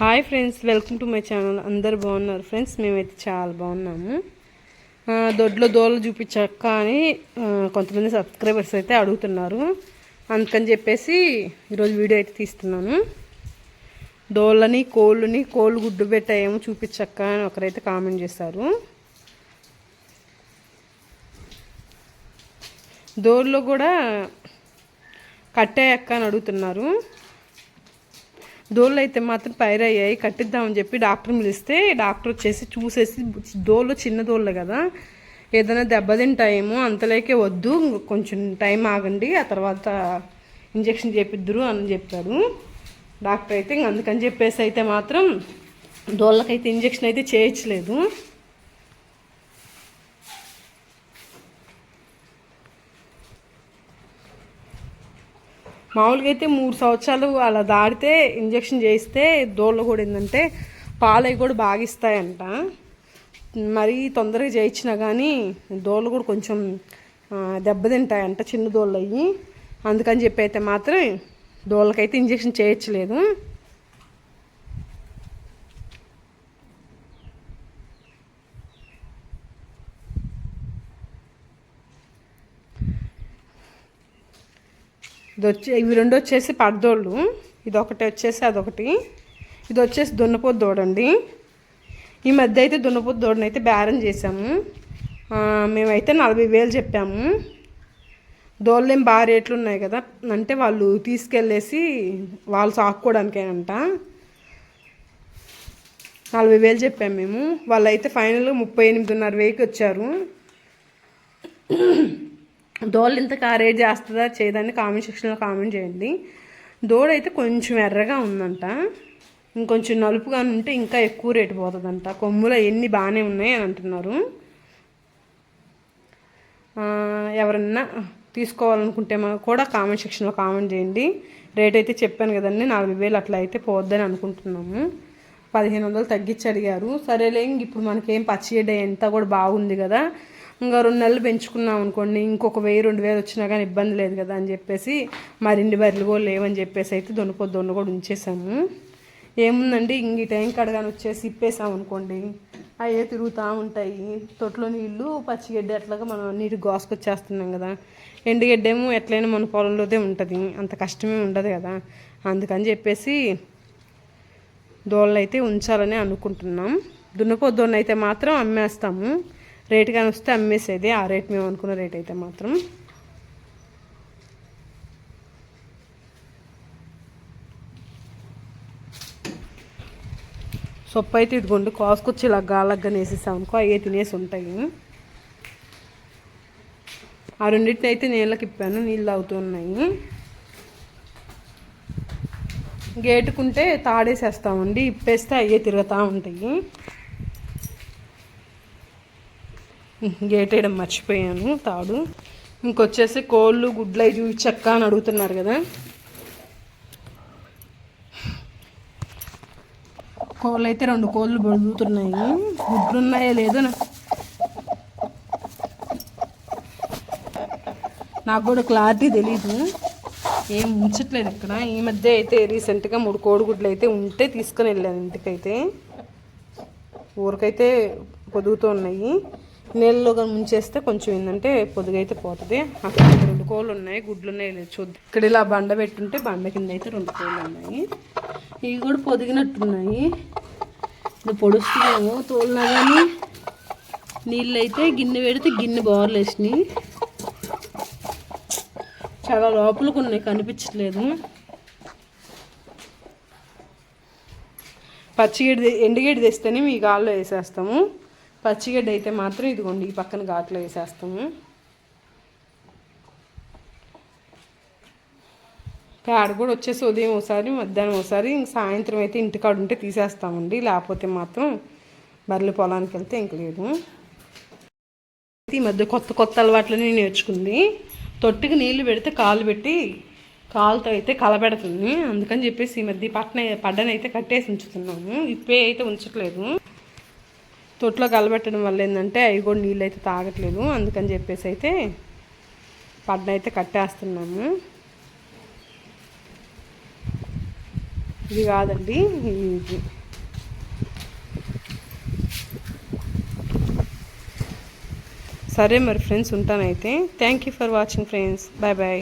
Hi friends welcome to my channel. అందరు బాగున్నారు friends? మేమైతే చాలా బాగున్నాము. దొడ్లో దోళ్ళు చూపించక్క అని కొంతమంది సబ్స్క్రైబర్స్ అయితే అడుగుతున్నారు. అందుకని చెప్పేసి ఈరోజు వీడియో అయితే తీస్తున్నాను. దోళ్ళని కోళ్ళని కోళ్ళు గుడ్డు పెట్టాయేమో చూపించక్క అని ఒకరైతే కామెంట్ చేశారు. దోళ్ళలో కూడా కట్టాయక్క అని అడుగుతున్నారు. దోళ్ళు అయితే మాత్రం పైరయ్యాయి కట్టిద్దామని చెప్పి డాక్టర్ పిలిస్తే డాక్టర్ వచ్చేసి చూసేసి దోళ్ళు చిన్న దోళ్ళు కదా. ఏదైనా దెబ్బతింటాయేమో అంతలేకే వద్దు కొంచెం టైం ఆగండి ఆ తర్వాత ఇంజక్షన్ చేపిద్దురు అని చెప్పారు. డాక్టర్ అయితే ఇంక అందుకని చెప్పేసి అయితే మాత్రం దోళ్ళకైతే ఇంజక్షన్ అయితే చేయించలేదు. మామూలుగా అయితే మూడు సంవత్సరాలు అలా దాడితే ఇంజక్షన్ చేయిస్తే దోళ్ళు కూడా ఏంటంటే పాలవి కూడా బాగా ఇస్తాయంట. మరీ తొందరగా చేయించినా కానీ దోళ్ళు కూడా కొంచెం దెబ్బతింటాయంట చిన్న దోళ్ళు అయ్యి. అందుకని చెప్పి అయితే మాత్రం దోళ్ళకైతే ఇంజక్షన్ చేయొచ్చలేదు ఇది వచ్చి ఇవి రెండు వచ్చేసి పడదోళ్ళు ఇది ఒకటి వచ్చేసి అదొకటి. ఇది వచ్చేసి దున్నపోతు దూడండి. ఈ మధ్య అయితే దున్నపోతు దూడని అయితే బేరం చేసాము మేమైతే నలభై వేలు చెప్పాము. దోళ్ళేం బాగా రేట్లు ఉన్నాయి కదా అంటే వాళ్ళు తీసుకెళ్ళేసి వాళ్ళు సాక్కోవడానికేనంట నలభై వేలు చెప్పాము మేము. వాళ్ళు అయితే ఫైనల్ ముప్పై ఎనిమిదిన్నర వేకి వచ్చారు. దోళ్ళు ఇంత కారేజ్ చేస్తుందా చేయదని కామెంట్ సెక్షన్లో కామెంట్ చేయండి. దోడ అయితే కొంచెం ఎర్రగా ఉందంట. ఇంకొంచెం నలుపుగా ఉంటే ఇంకా ఎక్కువ రేటు పోతుందంట. కొమ్ములు ఎన్ని బాగానే ఉన్నాయి అని అంటున్నారు. ఎవరన్నా తీసుకోవాలనుకుంటే మా- కూడా కామెంట్ సెక్షన్లో కామెంట్ చేయండి. రేట్ అయితే చెప్పాను కదండి నాలుగు వేలు అట్లా అయితే పోద్దని అనుకుంటున్నాము. పదిహేను వందలు తగ్గించి అడిగారు. సరేలే ఇప్పుడు మనకేం పచ్చిగడ్డ ఎంత కూడా బాగుంది కదా. ఇంకా రెండు నెలలు పెంచుకున్నాం అనుకోండి ఇంకొక వెయ్యి రెండు వేలు వచ్చినా కానీ ఇబ్బంది లేదు కదా అని చెప్పేసి మరిన్ని బర్రెలు కూడా లేవని చెప్పేసి అయితే దొన్నపోతు దొన్ను కూడా ఉంచేసాము. ఏముందండి ఇంక ఈ టైం కడగాని వచ్చేసి ఇప్పేసాం అనుకోండి. అవే తిరుగుతూ ఉంటాయి. తొట్లో నీళ్ళు పచ్చిగడ్డి అట్లాగా మనం నీటి గోసుకొచ్చేస్తున్నాం కదా. ఎండుగడ్డేమో ఎట్లయినా మన పొలంలోదే ఉంటుంది. అంత కష్టమే ఉండదు కదా. అందుకని చెప్పేసి దోళ్ళని అయితే ఉంచాలని అనుకుంటున్నాం. దున్నపోద్దోన్న అయితే మాత్రం అమ్మేస్తాము. రేటు కానీ వస్తే అమ్మేసేది. ఆ రేట్ మేము అనుకున్న రేట్ అయితే మాత్రం. సొప్పు అయితే ఇదిగోండి. కోసుకొచ్చి ఇలా గాలగ్గా వేసేసాం అనుకో అవే తినేసి ఉంటాయి. ఆ రెండింటిని అయితే నీళ్ళకి ఇప్పాను. నీళ్ళు అవుతున్నాయి గేటుకుంటే తాడేసేస్తామండి. ఇప్పేస్తే అయ్యే తిరుగుతూ ఉంటాయి. గేట్ వేయడం మర్చిపోయాను తాడు. ఇంకొచ్చేసి కోళ్ళు గుడ్లు అవి చూపించక్క అని అడుగుతున్నారు కదా. కోళ్ళు అయితే రెండు కోళ్ళు బొడుగుతున్నాయి గుడ్లు ఉన్నాయో లేదో నాకు కూడా క్లారిటీ తెలీదు. ఏం ఉంచట్లేదు ఇక్కడ. ఈ మధ్య అయితే రీసెంట్గా మూడు కోడిగుడ్లు అయితే ఉంటే తీసుకొని వెళ్ళాను ఇంటికైతే. ఊరికైతే పొదుగుతూ ఉన్నాయి. నీళ్ళలో కానీ ముంచేస్తే కొంచెం ఏంటంటే పొదుగైతే పోతుంది. అక్కడ రెండు కోళ్ళు ఉన్నాయి గుడ్లు ఉన్నాయి లేదు చూద్దాం. ఇక్కడ ఇలా బండ పెట్టుంటే బండ కింద అయితే రెండు కోళ్ళు ఉన్నాయి. ఇవి కూడా పొదిగినట్టున్నాయి. ఇప్పుడు పొడుస్తున్నాము తోలినా కానీ నీళ్ళు అయితే గిన్నె పెడితే గిన్నె బోర్లు వేసినాయి. చాలా లోపలికి ఉన్నాయి కనిపించట్లేదు. పచ్చిగడ్డి ఎండుగడ్డి తెస్తేనే మీ గాల్లో వేసేస్తాము. పచ్చిగడ్డ అయితే మాత్రం ఇదిగోండి ఈ పక్కన ఘాట్లో వేసేస్తాము. పేడ కూడా వచ్చేసి ఉదయం ఒకసారి మధ్యాహ్నం ఒకసారి ఇంక సాయంత్రం అయితే ఇంటికాడ ఉంటే తీసేస్తామండి. లేకపోతే మాత్రం బర్రెల పొలానికి వెళ్తే ఇంక లేదు. ఈ మధ్య కొత్త కొత్త అలవాట్లని నేర్చుకుంది. తొట్టికి నీళ్ళు పెడితే కాలు పెట్టి కాలుతో అయితే కలబెడుతుంది. అందుకని చెప్పేసి ఈ మధ్య పట్టణ పడ్డనైతే కట్టేసి ఉంచుతున్నాము. ఇప్పే అయితే ఉంచట్లేదు. తొట్లో కలబెట్టడం వల్ల ఏంటంటే అవి కూడా నీళ్ళు అయితే తాగట్లేదు. అందుకని చెప్పేసి అయితే పడ్డ అయితే కట్టేస్తున్నాము. ఇది కాదండి ఇది సరే మరి friends ఉంటానైతే. Thank you for watching friends bye bye